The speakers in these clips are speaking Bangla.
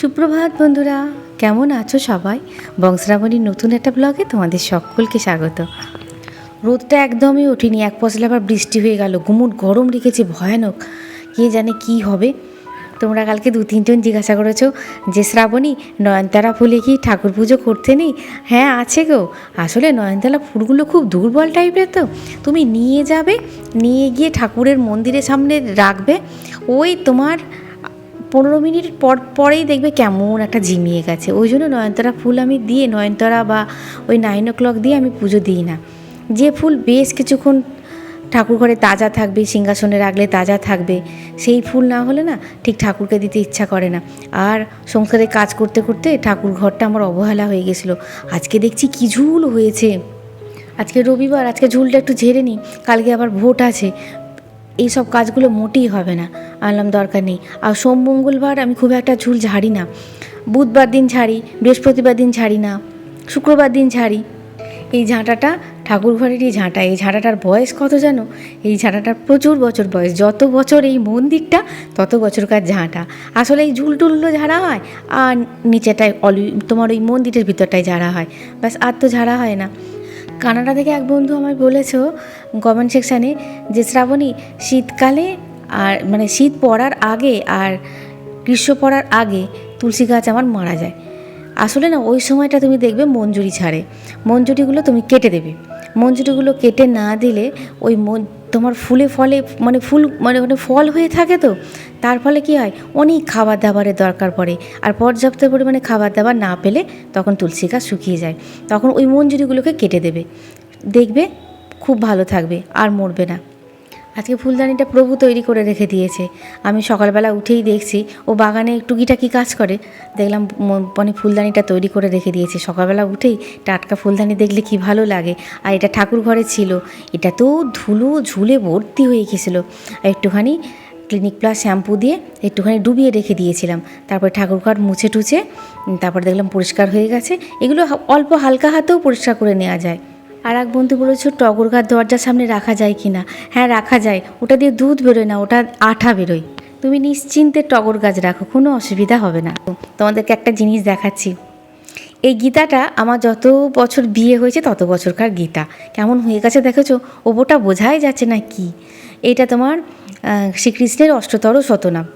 সুপ্রভাত বন্ধুরা, কেমন আছো সবাই? বংশরাবণীর নতুন একটা ব্লগে তোমাদের সকলকে স্বাগত। রোদটা একদমই ওঠেনি, এক পশলা আবার বৃষ্টি হয়ে গেল, গুমুট গরম রেখেছে, ভয়ানক। কে জানে কি হবে? তোমরা কালকে দু তিনজন জিজ্ঞাসা করেছ যে, শ্রাবণী, নয়নতারা ফুলে কি ঠাকুর পুজো করতে নেই? হ্যাঁ আছে গো। আসলে নয়নতারা ফুলগুলো খুব দুর্বল টাইপের তো। তুমি নিয়ে যাবে, নিয়ে গিয়ে ঠাকুরের মন্দিরের সামনে রাখবে। ওই তোমার পনেরো মিনিট পর, পরেই দেখবে কেমন একটা ঝিমিয়ে গেছে। ওই জন্য নয়নতারা ফুল আমি দিয়ে, নয়নতারা বা ওই নাইন ও ক্লক দিয়ে আমি পুজো দিই না। যে ফুল বেশ কিছুক্ষণ ঠাকুর ঘরে তাজা থাকবে, সিংহাসনে রাখলে তাজা থাকবে, সেই ফুল না হলে না ঠিক ঠাকুরকে দিতে ইচ্ছা করে না। আর সংসারে কাজ করতে করতে ঠাকুর ঘরটা আমার অবহেলা হয়ে গেছিল। আজকে দেখছি কি ঝুল হয়েছে। আজকে রবিবার, আজকে ঝুলটা একটু ঝেড়ে নিই, কালকে আবার ভোট আছে। এইসব কাজগুলো মোটেই হবে না। আনলাম দরকার নেই। আর সোম, মঙ্গলবার আমি খুব একটা ঝুল ঝাড়ি না। বুধবার দিন ঝাড়ি, বৃহস্পতিবার দিন ঝাড়ি না, শুক্রবার দিন ঝাড়ি। এই ঝাঁটাটা ঠাকুর ঘরেরই ঝাঁটা। এই ঝাঁটাটার বয়স কত জানো? এই ঝাঁটাটার প্রচুর বছর বয়স। যত বছর এই মন্দিরটা, তত বছরকার ঝাঁটা। আসলে এই ঝুল টুলগুলো ঝাড়া হয়? আর নিচেটায় অলি তোমার ওই মন্দিরের ভিতরটায় ঝাড়া হয়। ব্যাস, আর তো ঝাড়া হয় না। কানাডা থেকে এক বন্ধু আমায় বলেছ কমেন্ট সেকশানে যে শ্রাবণী, শীতকালে আর মানে শীত পড়ার আগে আর গ্রীষ্ম পড়ার আগে তুলসী গাছ আমার মারা যায়। আসলে না, ওই সময়টা তুমি দেখবে মঞ্জুরি ছাড়ে। মঞ্জুরিগুলো তুমি কেটে দেবে। মঞ্জুরিগুলো কেটে না দিলে ওই তোমার ফুলে ফলে মানে ফুল মানে মানে ফল হয়ে থাকে তো, তার ফলে কি হয়? অনেক খাবার দাবারের দরকার পড়ে। আর পর্যাপ্ত পরিমাণে খাবার দাবার না পেলে তখন তুলসী গাছ শুকিয়ে যায়। তখন ওই মঞ্জুরিগুলোকে কেটে দেবে। দেখবে খুব ভালো থাকবে, আর মরবে না। আজকে ফুলদানিটা প্রভু তৈরি করে রেখে দিয়েছে। আমি সকালবেলা উঠেই দেখছি, ও বাগানে টুকিটাকি কাজ করে। দেখলাম মানে ফুলদানিটা তৈরি করে রেখে দিয়েছে। সকালবেলা উঠেই টাটকা ফুলদানি দেখলে কি ভালো লাগে। আর এটা ঠাকুর ঘরে ছিল। এটা তো ধুলো ঝুলে ভর্তি হয়ে গেছিল। একটুখানি ক্লিনিক প্লাস শ্যাম্পু দিয়ে একটুখানি ডুবিয়ে রেখে দিয়েছিলাম। তারপরে ঠাকুরঘর মুছে টুছে তারপর দেখলাম পরিষ্কার হয়ে গেছে। এগুলো অল্প হালকা হাতেও পরিষ্কার করে নেওয়া যায়। আর এক বন্ধু বলেছ, টগর গাছ দরজার সামনে রাখা যায় কি না? হ্যাঁ রাখা যায়। ওটা দিয়ে দুধ বেরোয় না, ওটা আঠা বেরোয়। তুমি নিশ্চিন্তে টগর গাছ রাখো, কোনো অসুবিধা হবে না। তোমাদেরকে একটা জিনিস দেখাচ্ছি। এই গীতাটা আমার যত বছর বিয়ে হয়েছে, তত বছরকার গীতা। কেমন হয়ে গেছে দেখেছ? ওপরটা বোঝাই যাচ্ছে না কি। এটা তোমার শ্রীকৃষ্ণের অষ্টতর শতনাম।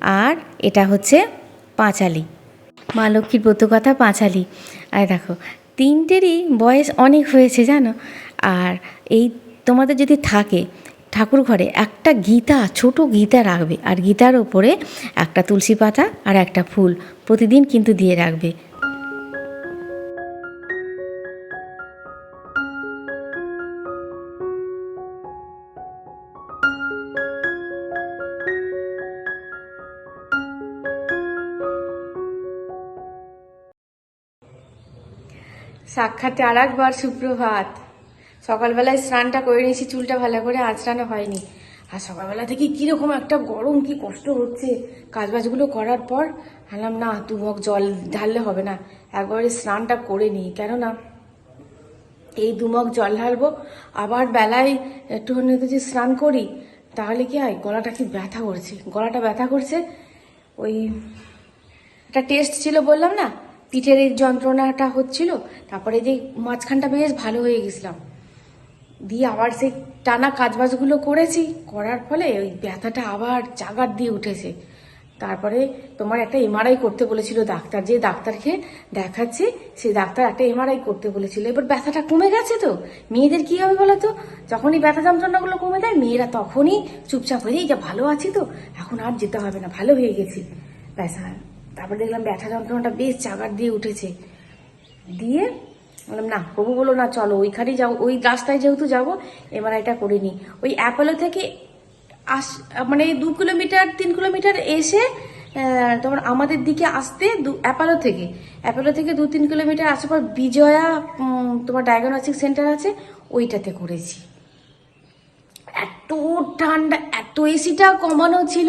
আর এটা হচ্ছে পাঁচালি। মা লক্ষ্মীর ব্রতকথা পাঁচালি। আর দেখো তিনটেরই বয়স অনেক হয়েছে, জানো? আর এই তোমাদের যদি থাকে ঠাকুর ঘরে একটা গীতা, ছোট গীতা রাখবে। আর গীতার ওপরে একটা তুলসী পাতা আর একটা ফুল প্রতিদিন কিন্তু দিয়ে রাখবে। সাক্ষাতে আর একবার সুপ্রভাত। সকালবেলায় স্নানটা করে নিয়েছি, চুলটা ভালো করে আঁচড়ানো হয়নি। আর সকালবেলা থেকে কীরকম একটা গরম, কি কষ্ট হচ্ছে। কাজবাজগুলো করার পর ভাবলাম, না দু মগ জল ঢাললে হবে না। একবারে স্নানটা করে নিই। কেননা এই দুমগ জল ঢালবো, আবার বেলায় একটুখানি যদি স্নান করি, তাহলে কি হয়, গলাটা কি ব্যথা করছে? গলাটা ব্যথা করছে? ওই একটা টেস্ট ছিল বললাম না পিঠের এই যন্ত্রণাটা হচ্ছিল, তারপরে যে মাঝখানটা বেশ ভালো হয়ে গেছিলাম। দিয়ে আবার সেই টানা কাজবাজগুলো করেছি, করার ফলে ওই ব্যথাটা আবার জাগার দিয়ে উঠেছে। তারপরে তোমার একটা এমআরআই করতে বলেছিল ডাক্তার, যে ডাক্তারকে দেখাচ্ছে সেই ডাক্তার একটা এমআরআই করতে বলেছিল। এবার ব্যথাটা কমে গেছে তো? মেয়েদের কি হবে বলো তো? যখনই ব্যথা যন্ত্রণাগুলো কমে যায়, মেয়েরা তখনই চুপচাপ হয়ে যে ভালো আছি তো, এখন আর যেতে হবে না, ভালো হয়ে গেছি। হ্যাঁ তারপরে দেখলাম ব্যথা যন্ত্রণাটা বেশ চাগার দিয়ে উঠেছে। দিয়ে বললাম, না, প্রভু বলো না, চলো, ওইখানেই যাব ওই রাস্তায় যেহেতু যাব এটা করে নিই। ওই অ্যাপেলো থেকে আস মানে দু কিলোমিটার, তিন কিলোমিটার এসে তোমার আমাদের দিকে আসতে দু, অ্যাপেলো থেকে। অ্যাপেলো থেকে দু, তিন কিলোমিটার আসার পর বিজয়া তোমার ডায়াগনস্টিক সেন্টার আছে, ওইটাতে করেছি। এত ঠান্ডা, এত এসিটা কমানো ছিল,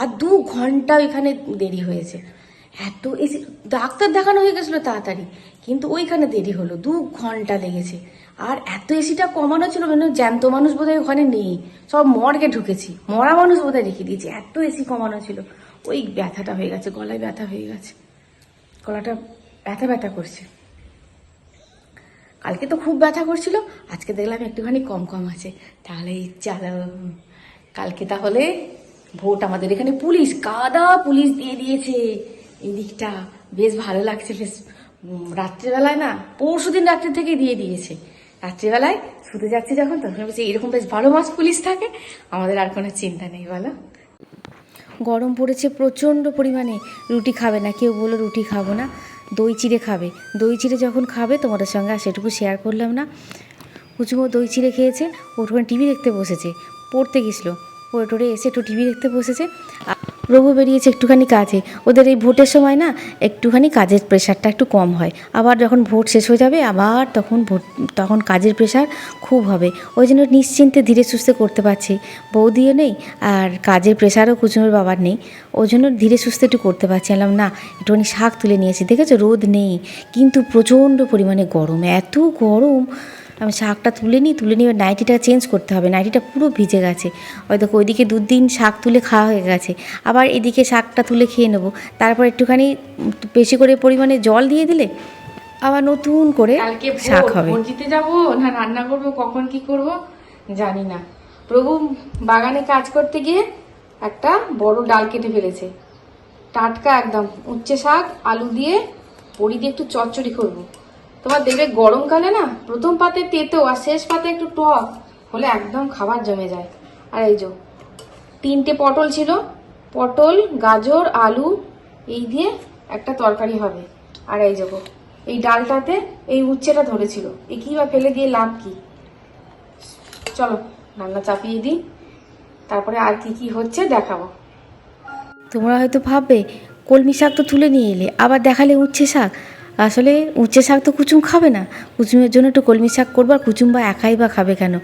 আর দু ঘণ্টা ওইখানে দেরি হয়েছে। এত এসি ডাক্তার দেখানো হয়ে গেছিল তাড়াতাড়ি। কিন্তু ওইখানে দেরি হলো, দু ঘণ্টা লেগেছে। আর এত এসিটা কমানো ছিল মানে জ্যান্ত মানুষ বোধহয় ওখানে নেই। সব মর্গে ঢুকেছি, মরা মানুষ বোধহয় রেখে দিয়েছি, এত এসি কমানো ছিল। ওই ব্যথাটা হয়ে গেছে, গলায় ব্যথা হয়ে গেছে। গলাটা ব্যথা ব্যথা করছে। কালকে তো খুব ব্যথা করছিল, আজকে দেখলাম একটুখানি কম কম আছে। তাহলে চালো কালকে তাহলে ভোট আমাদের এখানে পুলিশ, কাদা পুলিশ দিয়ে দিয়েছে। এই দিকটা বেশ ভালো লাগছে, বেশ রাত্রেবেলায় না পরশু দিন রাত্রি থেকে দিয়ে দিয়েছে। রাত্রিবেলায় শুতে যাচ্ছি যখন, তখন বলছি, এরকম বেশ ভালো মাস পুলিশ থাকে, আমাদের আর কোনো চিন্তা নেই, বলো। গরম পড়েছে প্রচণ্ড পরিমাণে, রুটি খাবে না, কেউ বলল, রুটি খাব না, দই চিড়ে খাবে। দই চিড়ে যখন খাবে, তোমাদের সঙ্গে আর সেটুকু শেয়ার করলাম না। কুচুমো দই চিড়ে খেয়েছে ওটুখানে টিভি দেখতে বসেছে, পড়তে গেছিল, পড়ে টোরে এসে একটু টিভি দেখতে বসেছে। রঘু বেরিয়েছে একটুখানি কাজে। ওদের এই ভোটের সময় না একটুখানি কাজের প্রেশারটা একটু কম হয়। আবার যখন ভোট শেষ হয়ে যাবে, আবার তখন ভোট, তখন কাজের প্রেশার খুব হবে। ওই জন্য নিশ্চিন্তে ধীরে সুস্থে করতে পারছি। বৌদিও নেই আর কাজের প্রেশারও কুচুমের বাবার নেই। ওই জন্য ধীরে সুস্থে একটু করতে পারছি। আলাম না, একটুখানি শাক তুলে নিয়েছি দেখেছ? রোদ নেই। কিন্তু প্রচণ্ড পরিমাণে গরম। এত গরম! আমি শাকটা তুলে নিই তুলে নিয়ে নাইটিটা চেঞ্জ করতে হবে নাইটিটা পুরো ভিজে গেছে। হয়তো ওইদিকে দুদিন শাক তুলে খাওয়া হয়ে গেছে। আবার এদিকে শাকটা তুলে খেয়ে নেব। তারপর একটুখানি বেশি করে পরিমাণে জল দিয়ে দিলে আবার নতুন করে শাক হবে। দিতে যাব না রান্না করব কখন কি করব জানি না। প্রভু বাগানে কাজ করতে গিয়ে একটা বড় ডাল কেটে ফেলেছে। টাটকা একদম উচ্ছে শাক আলু দিয়ে বড়ি দিয়ে একটু চচ্চড়ি করব। তোমার দেখবে গরমকালে না, প্রথম পাতে তেতো আর শেষ পাতে একটু টক, হলে একদম খাবার জমে যায়। আর এই যে, তিনটে পটল ছিল, পটল, গাজর, আলু, এই দিয়ে একটা তরকারি হবে। আর এই যাব এই ডালটাতে এই উচ্ছেটা ধরেছিল এ কি বা ফেলে দিয়ে লাভ কি? চলো, রান্না চাপিয়ে দিই, তারপরে আর কি কি হচ্ছে দেখাবো। তোমরা হয়তো ভাববে, কলমি শাক তো তুলে নিয়ে এলে, আবার দেখালে উচ্ছে শাক। আসলে উঁচে শাক তো কুচুম খাবে না। কুচুমের জন্য একটু কলমি শাক করব আর কুচুম বা একাই বা খাবে কেন?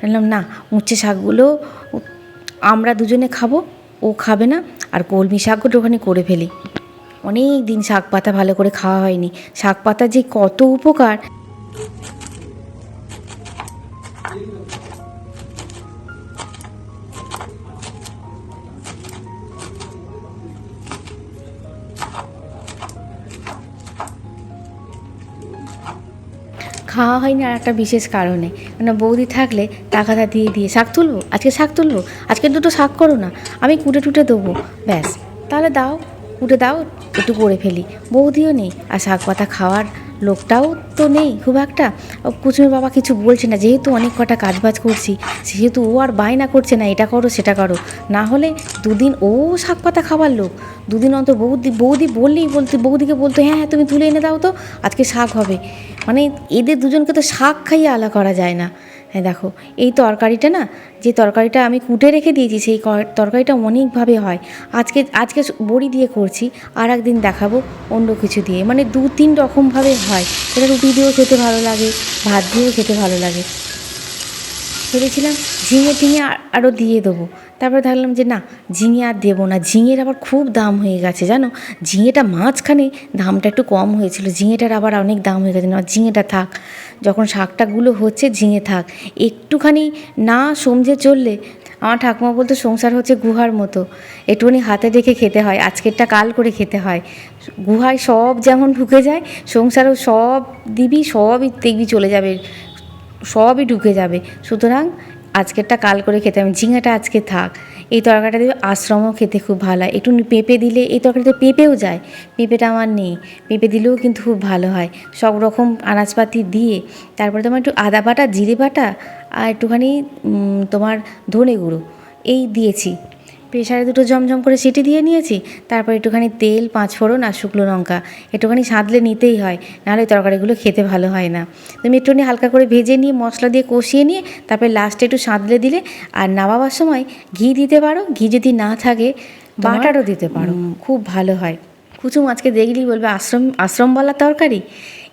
বললাম, না উঁচে শাকগুলো আমরা দুজনে খাব, ও খাবে না, আর কলমি শাকগুলো ওখানে করে ফেলি। অনেক দিন শাক পাতা ভালো করে খাওয়া হয়নি। শাক পাতা যে কত উপকার। খাওয়া হয়নি আর একটা বিশেষ কারণে। মানে বৌদি থাকলে টাকাটা দিয়ে দিয়ে শাক তুলবো, আজকে শাক তুলবো, আজকে দুটো শাক করো না, আমি কুটে টুটে দেবো, ব্যাস। তাহলে দাও, কুটে দাও, একটু করে ফেলি। বৌদিও নেই, আর শাক পাতা খাওয়ার লোকটাও তো নেই, খুব একটা। ও কুচুমের বাবা কিছু বলছে না, যেহেতু অনেক কটা কাজ বাজ করছি, সেহেতু ও আর বায়না করছে না, এটা করো, সেটা করো। না হলে দুদিন ও শাক পাতা খাবার লোক। দুদিন অন্তর বৌদি বৌদি বললেই বলতে বৌদিকে বলতো হ্যাঁ হ্যাঁ তুমি তুলে এনে দাও তো, আজকে শাক হবে। মানে এদের দুজনকে তো শাক খাইয়ে আলা করা যায় না। হ্যাঁ দেখো, এই তরকারিটা না, যে তরকারিটা আমি কুটে রেখে দিয়েছি, সেই তরকারিটা অনেকভাবে হয়। আজকে আজকে বড়ি দিয়ে করছি, আর একদিন দেখাবো অন্য কিছু দিয়ে। মানে দু তিন রকমভাবে হয়। এটা রুটি দিয়েও খেতে ভালো লাগে, ভাত দিয়েও খেতে ভালো লাগে। ভেবেছিলাম ঝিঙে টিঙে আরও দিয়ে দেবো। তারপরে দেখলাম যে না, ঝিঙে আর দেবো না। ঝিঙের আবার খুব দাম হয়ে গেছে, জানো? ঝিঙেটা মাঝখানে দামটা একটু কম হয়েছিল। ঝিঙেটার আবার অনেক দাম হয়ে গেছে। না, ঝিঙেটা থাক। যখন শাকটাকগুলো হচ্ছে ঝিঙে থাক, একটুখানি না সমঝে চললে আমার ঠাকুমা বলতো সংসার হচ্ছে গুহার মতো। একটুখানি হাতে রেখে খেতে হয়, আজকেরটা কাল করে খেতে হয়। গুহায় সব যেমন ঢুকে যায়, সংসারও সব দিবি, সবই দেখবি চলে যাবে, সবই ঢুকে যাবে। সুতরাং আজকেরটা কাল করে খেতে হবে। ঝিঙাটা আজকে থাক। এই তরকারিটা দিয়ে আশ্রমও খেতে খুব ভালো হয়। একটু পেঁপে দিলে এই তরকারিতে পেঁপেও যায়। পেঁপেটা আমার নেই। পেঁপে দিলেও কিন্তু খুব ভালো হয়। সব রকম আনাজপাতি দিয়ে তারপরে তোমার একটু আদা বাটা, জিরে বাটা আর একটুখানি তোমার ধনে গুঁড়ো। এই দিয়েছি। প্রেশারে দুটো জমজম করে সিটি দিয়ে নিয়েছি তারপর একটুখানি তেল পাঁচফোড়ন আর শুকনো লঙ্কা। একটুখানি সাঁতলে নিতেই হয় নাহলে তরকারিগুলো খেতে ভালো হয় না। তুমি একটুখানি হালকা করে ভেজে নিয়ে মশলা দিয়ে কষিয়ে নিয়ে তারপরে লাস্টে একটু সাঁতলে দিলে আর নামাবার সময় ঘি দিতে পারো ঘি যদি না থাকে বাটারও দিতে পারো। খুব ভালো হয়। কুচুম আজকে দেখলেই বলবে আশ্রম আশ্রমওয়ালা তরকারি?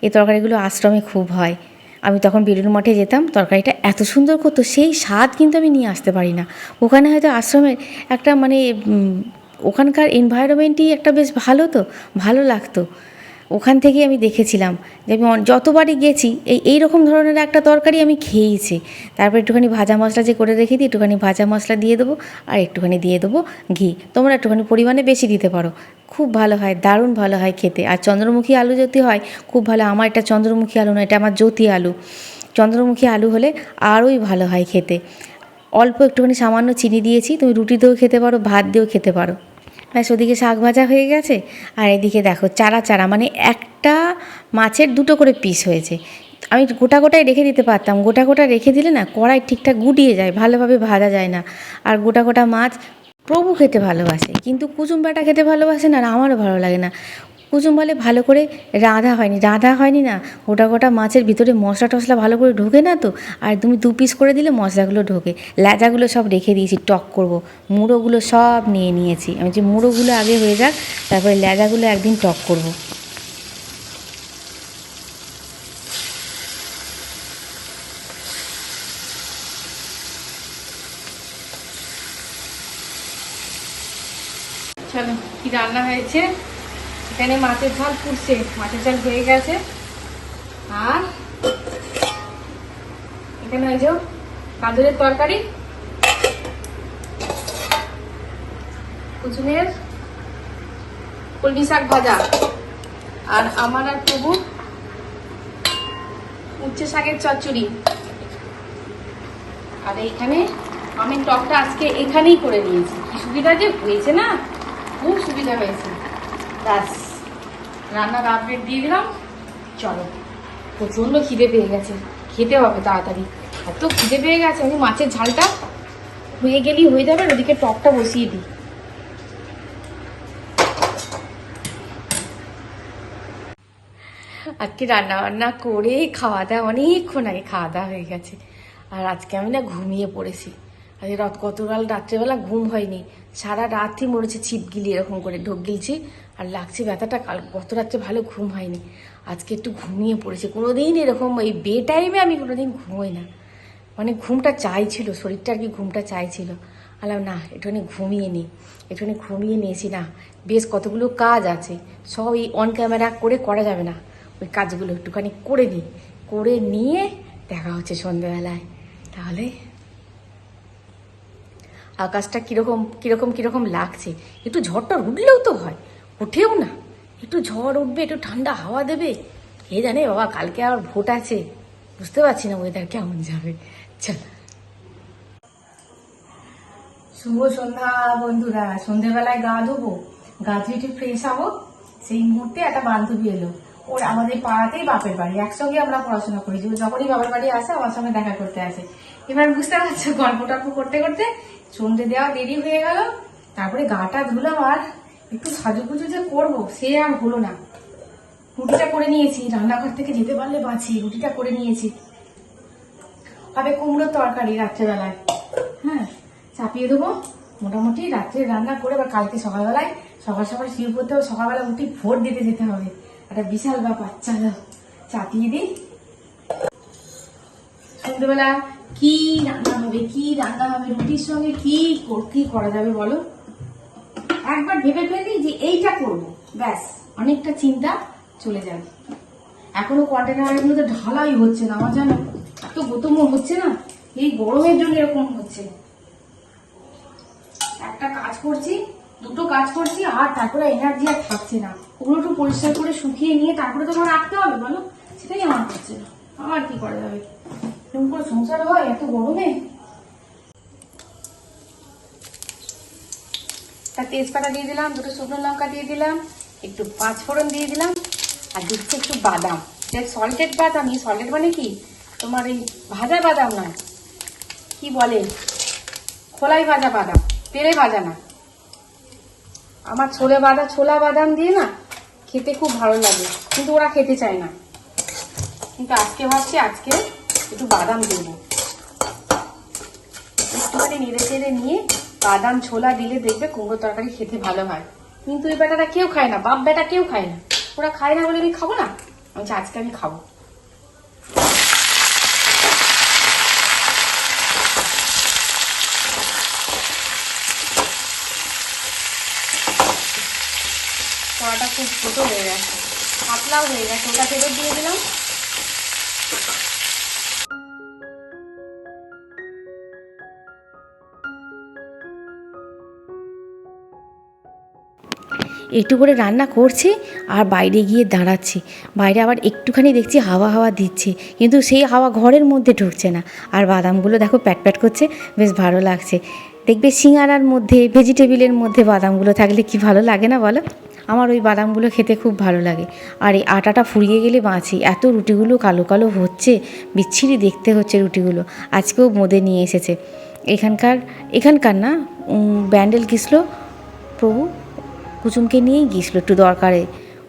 এই তরকারিগুলো আশ্রমে খুব হয়। আমি তখন বেলুর মঠে যেতাম, তরকারিটা এত সুন্দর করতো, সেই স্বাদ কিন্তু আমি নিয়ে আসতে পারি না। ওখানে হয়তো আশ্রমের একটা মানে ওখানকার এনভায়রনমেন্টই একটা বেশ ভালো তো, ভালো লাগতো। ওখান থেকেই আমি দেখেছিলাম যে আমি যতবারই গেছি, এই এই রকম ধরনের একটা তরকারি আমি খেয়েইছি। তারপর একটুখানি ভাজা মশলা যে করে রেখে দিই, একটুখানি ভাজা মশলা দিয়ে দেবো আর একটুখানি দিয়ে দেবো ঘি। তোমরা একটুখানি পরিমাণে বেশি দিতে পারো। খুব ভালো হয়, দারুণ ভালো হয় খেতে। আর চন্দ্রমুখী আলু যদি হয়, খুব ভালো। আমার এটা চন্দ্রমুখী আলু না এটা আমার জ্যোতি আলু। চন্দ্রমুখী আলু হলে আরোই ভালো হয় খেতে। অল্প একটুখানি সামান্য চিনি দিয়েছি, তুমি রুটি দিয়েও খেতে পারো, ভাত দিয়েও খেতে পারো। ব্যাস ওদিকে শাক ভাজা হয়ে গেছে। আর এদিকে দেখো চারা চারা মানে একটা মাছের দুটো করে পিস হয়েছে। আমি গোটা গোটায় রেখে দিতে পারতাম। গোটা গোটা রেখে দিলে না কড়াই ঠিকঠাক গুটিয়ে যায়, ভালোভাবে ভাজা যায় না। আর গোটা গোটা মাছ প্রভু খেতে ভালোবাসে, কিন্তু কুচুম্বাটা খেতে ভালোবাসে না, আর আমারও ভালো লাগে না। কুচুম বলে, ভালো করে রাঁধা হয়নি। রাঁধা হয়নি না, গোটা গোটা মাছের ভিতরে মশলা টশলা ভালো করে ঢোকে না তো? আর তুমি দু পিস করে দিলে মশলাগুলো ঢোকে। ল্যাজাগুলো সব রেখে দিয়েছি, টক করব। মুড়োগুলো সব নিয়ে নিয়েছি। আমি যে মুড়োগুলো আগে হয়ে যাক, তারপরে ল্যাজাগুলো একদিন টক করব। চলো, কি রান্না হয়েছে? এখানে মাছের ঝাল ফুটছে, মাছের ঝাল হয়ে গেছে। আর এখানে ওই যে গাজরের তরকারি কুচুনের কলমি শাক ভাজা। আর আমার আর প্রভু উচ্ছে শাকের চচ্চড়ি। আর এইখানে আমি টকটা আজকে এখানেই করে নিয়েছি। কি সুবিধা যে হয়েছে না? খুব সুবিধা হয়েছে। ব্যাস। রান্নার আপডেট দিয়ে দিলাম। চলো, প্রচণ্ড খিদে পেয়ে গেছে। খেতে হবে তাড়াতাড়ি। এত খিদে পেয়ে গেছে আমি মাছের ঝালটা হয়ে গেলেই হয়ে যাবে ওদিকে টকটা বসিয়ে দিই। আজকে রান্না বান্না করে খাওয়া দাওয়া, অনেকক্ষণ আগে খাওয়া দাওয়া হয়ে গেছে। আর আজকে আমি না ঘুমিয়ে পড়েছি। আজকে রাত, গতকাল রাত্রেবেলা ঘুম হয়নি। সারা রাতই মরেছে ছিপ গিলি এরকম করে ঢোক গিলছি। আর লাগছে ব্যথাটা, কাল গত রাত্রে ভালো ঘুম হয়নি। আজকে একটু ঘুমিয়ে পড়েছে। কোনোদিন এরকম এই বে টাইমে আমি কোনোদিন ঘুমোই না। মানে ঘুমটা চাইছিল, শরীরটা আর কি ঘুমটা চাইছিল। আলাম, না একটুখানি ঘুমিয়ে নিই একটুখানি ঘুমিয়ে নিয়েছি না। বেশ কতগুলো কাজ আছে। সব এই অন ক্যামেরা করে করা যাবে না। ওই কাজগুলো একটুখানি করে নিই করে নিয়ে দেখা হচ্ছে সন্ধ্যেবেলায়। তাহলে আকাশটা কীরকম কীরকম কীরকম লাগছে। একটু ঝড়টা উঠলেও তো হয়, উঠেও না। একটু ঝড় উঠবে, একটু ঠান্ডা হাওয়া দেবে। কে জানে বাবা, কালকে আবার ভোট আছে। বুঝতে পারছি না ওয়েদার কেমন যাবে। চল। শুভ সন্ধ্যা বন্ধুরা সন্ধ্যেবেলায় গা ধোবো, গা ধুয়ে একটু ফ্রেশ হব। সেই মুহূর্তে একটা বান্ধবী এলো। ওর আমাদের পাড়াতেই বাপের বাড়ি, একসঙ্গে আমরা পড়াশোনা করি যখনই বাবার বাড়ি আসে, আমার সঙ্গে দেখা করতে আসে। এবার বুঝতে পারছ গল্প টল্প করতে করতে সন্ধে দেওয়া দেরি হয়ে গেল, তারপরে গাটা ধুলাম আর একটু সাজুগুজু যে করব, সে আর হলো না। রুটিটা করে নিয়েছি, রান্নাঘর থেকে যেতে পারলে বাঁচি, রুটিটা করে নিয়েছি। হবে কুমড়োর তরকারি রাত্রেবেলায় হ্যাঁ চাপিয়ে দেবো। মোটামুটি রাত্রে রান্না করে, বা কালকে সকালবেলায় সকাল সকাল শুয়ে পড়তে হবে, সকালবেলা উঠি ভোট দিতে যেতে হবে। একটা বিশাল ব্যাপার, চলো, চাপিয়ে দিই। সন্ধ্যেবেলা কি রান্না হবে, কি রান্না হবে, রুটির সঙ্গে কি কি করা যাবে বলো? একবার ভেবে ফেলি যে এইটা করব। ব্যাস, অনেকটা চিন্তা চলে যাবে। এখনও কন্টেনারের মধ্যে ঢালাই হচ্ছে না, আমার জানো? এত গতম হচ্ছে না? এই গরমের জন্য এরকম হচ্ছে। একটা কাজ করছি, দুটো কাজ করছি, আর তারপরে এনার্জি আর থাকছে না। ওগুলো একটু পরিষ্কার করে শুকিয়ে নিয়ে তারপরে তো রাখতে হবে বলো? সেটাই আমার হচ্ছে না। আমার কি করা যাবে? এরকম করে সংসার হয়, এত গরমে? তা তেজপাতা দিয়ে দিলাম, দুটো শুকনো লঙ্কা দিয়ে দিলাম, একটু পাঁচ ফোড়ন দিয়ে দিলাম, আর দিচ্ছি একটু বাদাম। সল্টেড বাদাম, এই সল্টেড মানে কি? তোমার এই ভাজা বাদাম না কি বলে? খোলাই ভাজা বাদাম পেরে ভাজা না। আমার ছোলে বাদা, ছোলা বাদাম দিয়ে না খেতে খুব ভালো লাগে, কিন্তু ওরা খেতে চায় না। কিন্তু আজকে ভাবছি, আজকে একটু বাদাম দেবো। একটুখানি নেড়ে চেড়ে নিয়ে বাদাম ছোলা দিলে দেখবে কুমড়ো তরকারি খেতে ভালো হয়। কিন্তু এই বেটাটা কেউ খায় না, বাপ বেটা কেউ খায় না। ওরা খায় না বলে আমি খাব না, আমি আজকে আমি খাব। কড়াটা খুব ছোট হয়ে গেছে, পাতলাও হয়ে গেছে, ওটা ফেরত দিয়ে দিলাম। একটু করে রান্না করছে আর বাইরে গিয়ে দাঁড়াচ্ছে। বাইরে আবার একটুখানি দেখছি হাওয়া হাওয়া দিচ্ছে। কিন্তু সেই হাওয়া ঘরের মধ্যে ঢুকছে না। আর বাদামগুলো দেখো প্যাট প্যাট করছে, বেশ ভালো লাগছে। দেখবে সিঙ্গারার মধ্যে, ভেজিটেবিলের মধ্যে বাদামগুলো থাকলে কি ভালো লাগে না বলো? আমার ওই বাদামগুলো খেতে খুব ভালো লাগে। আর এই আটাটা ফুরিয়ে গেলে বাঁচি। এত রুটিগুলো কালো কালো হচ্ছে, বিচ্ছিরি দেখতে হচ্ছে রুটিগুলো। আজকেও মোদে নিয়ে এসেছে। এখানকার এখানকার না ব্যান্ডেল কিসলো? প্রভু? কুসুমকে নিয়েই গিয়েছিল একটু দরকারে।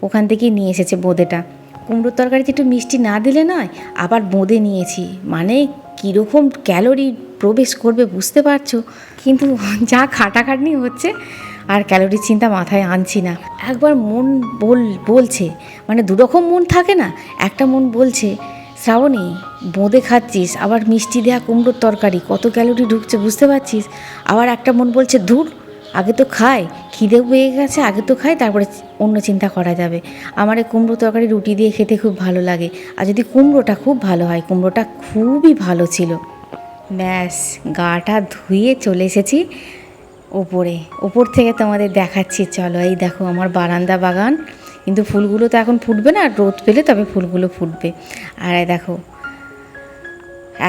ওখান থেকেই নিয়ে এসেছে বোঁদেটা। কুমড়োর তরকারিতে একটু মিষ্টি না দিলে নয়, আবার বোঁদে নিয়েছি। মানে কীরকম ক্যালোরি প্রবেশ করবে বুঝতে পারছ? কিন্তু যা খাটাখাটনি হচ্ছে, আর ক্যালোরির চিন্তা মাথায় আনছি না। একবার মন বল, বলছে মানে দুরকম মন থাকে না, একটা মন বলছে, শ্রাবণী, বোঁদে খাচ্ছিস, আবার মিষ্টি দেয়া কুমড়োর তরকারি, কত ক্যালোরি ঢুকছে বুঝতে পারছিস? আবার একটা মন বলছে, ধুর, আগে তো খায় খিদেও পেয়ে গেছে, আগে তো খাই, তারপরে অন্য চিন্তা করা যাবে। আমার এই কুমড়ো তরকারি রুটি দিয়ে খেতে খুব ভালো লাগে। আর যদি কুমড়োটা খুব ভালো হয়, কুমড়োটা খুবই ভালো ছিল। ব্যাস, গাটা ধুয়ে চলে এসেছি ওপরে। ওপর থেকে তোমাদের দেখাচ্ছি, চলো এই দেখো আমার বারান্দা বাগান। কিন্তু ফুলগুলো তো এখন ফুটবে না, আর রোদ পেলে তবে ফুলগুলো ফুটবে। আর দেখো,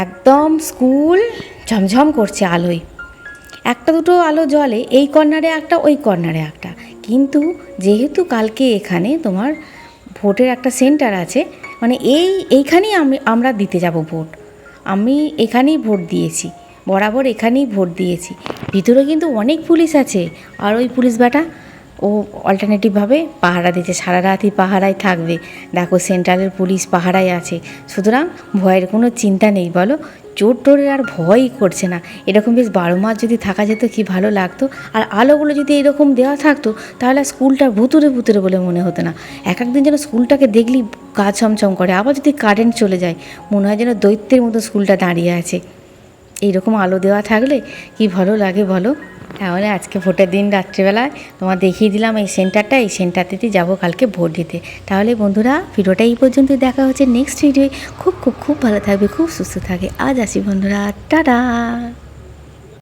একদম স্কুল ঝমঝম করছে আলোয়। একটা দুটো আলো জলে এই কর্নারে একটা, ওই কর্নারে একটা। কিন্তু যেহেতু কালকে এখানে তোমার ভোটের একটা সেন্টার আছে মানে এই, এইখানেই আমি, আমরা দিতে যাব ভোট। আমি এখানেই ভোট দিয়েছি, বরাবর এখানেই ভোট দিয়েছি। ভিতরে কিন্তু অনেক পুলিশ আছে। আর ওই পুলিশ বেটা ও অল্টারনেটিভভাবে পাহারা দিচ্ছে সারা রাতই পাহারায় থাকবে। দেখো সেন্ট্রালের পুলিশ পাহারায় আছে। সুতরাং ভয়ের কোনো চিন্তা নেই, বলো। চোর টোরের আর ভয়ই করছে না। এরকম বেশ বারো মাস যদি থাকা যেত, কি ভালো লাগতো। আর আলোগুলো যদি এরকম দেওয়া থাকতো, তাহলে স্কুলটা ভুতুরে ভুতুরে বলে মনে হতো না। এক একদিন যেন স্কুলটাকে দেখলি গা ছমছম করে, আবার যদি কারেন্ট চলে যায়, মনে হয় যেন দৈত্যের মতো স্কুলটা দাঁড়িয়ে আছে। এইরকম আলো দেওয়া থাকলে কি ভালো লাগে বলো? তাহলে আজকে ভোটের দিন রাত্রিবেলায় তোমার দেখিয়ে দিলাম এই সেন্টারটা, এই সেন্টারটিতে যাব কালকে ভোট দিতে। তাহলে বন্ধুরা, ভিডিওটা এই পর্যন্ত দেখা হচ্ছে নেক্সট ভিডিও খুব খুব খুব ভালো থাকবে, খুব সুস্থ থাকে আজ আসি বন্ধুরা, টাটা!